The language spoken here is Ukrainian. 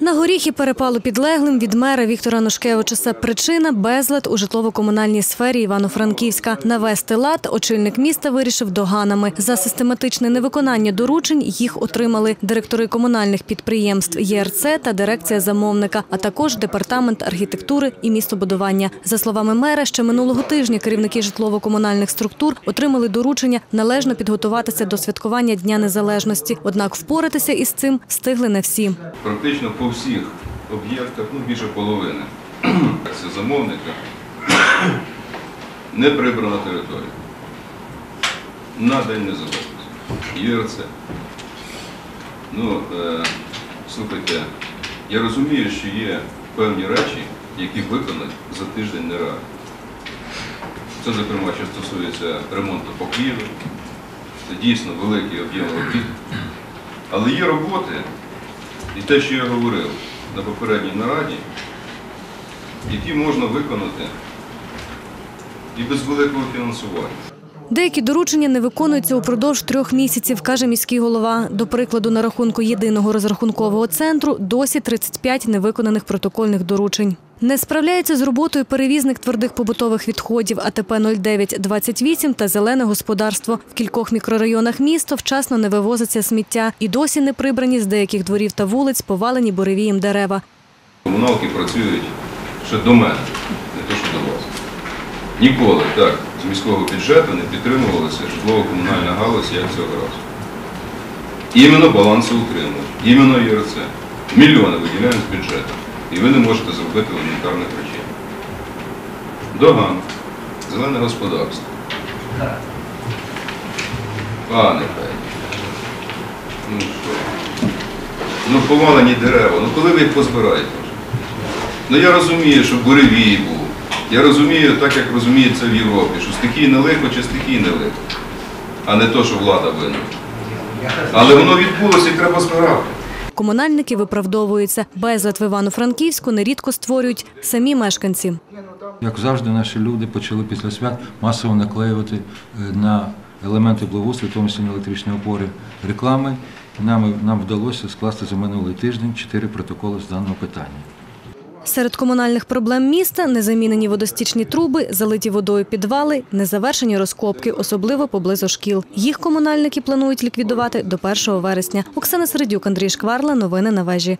На горіхи перепало підлеглим від мера Віктора Нушкевича. Це причина безлад у житлово-комунальній сфері Івано-Франківська. Навести лад очільник міста вирішив доганами. За систематичне невиконання доручень їх отримали директори комунальних підприємств ЄРЦ та дирекція замовника, а також департамент архітектури і містобудування. За словами мера, ще минулого тижня керівники житлово-комунальних структур отримали доручення належно підготуватися до святкування Дня Незалежності. Однак впоратися із цим встигли не всі. Практично по всіх об'єктах, ну більше половини, замовника, не прибрана територія. На День Незалежності. ЮРЦ. Ну, е, слухайте, я розумію, що є певні речі, які виконати за тиждень не реально. Це, зокрема, що стосується ремонту покрівель, це дійсно великий об'єм робіт. Але є роботи, і те, що я говорив на попередній нараді, які можна виконати і без великого фінансування. Деякі доручення не виконуються упродовж трьох місяців, каже міський голова. До прикладу, на рахунку єдиного розрахункового центру досі 35 невиконаних протокольних доручень. Не справляється з роботою перевізник твердих побутових відходів АТП 0928 та зелене господарство. В кількох мікрорайонах міста вчасно не вивозиться сміття і досі не прибрані з деяких дворів та вулиць повалені буревієм дерева. Комуналки працюють ще до мене, не то, що до вас. Ніколи так з міського бюджету не підтримувалася житлово-комунальна галузь, як цього разу. Іменно балансоутримувач, іменно ЄРЦ. Мільйони виділяємо з бюджету. І ви не можете зробити елементарних речей. Доган, зелене господарство. Пане Федір. Ну що? Ну повалені дерева. Ну коли ви їх позбираєте? Ну я розумію, що буревій був. Я розумію, так як розуміють це в Європі, що стихійне лихо чи стихійне лихо, а не то, що влада винна. Але воно відбулося і треба збирати. Комунальники виправдовуються. Безлад в Івано-Франківську нерідко створюють самі мешканці. Як завжди, наші люди почали після свят масово наклеювати е, на елементи благоустрою, в тому числі на електричні опори, реклами. Нам, нам вдалося скласти за минулий тиждень чотири протоколи з даного питання. Серед комунальних проблем міста незамінені водостічні труби, залиті водою підвали, незавершені розкопки, особливо поблизу шкіл. Їх комунальники планують ліквідувати до 1 вересня. Оксана Середюк, Андрій Шкварла. Новини на вежі.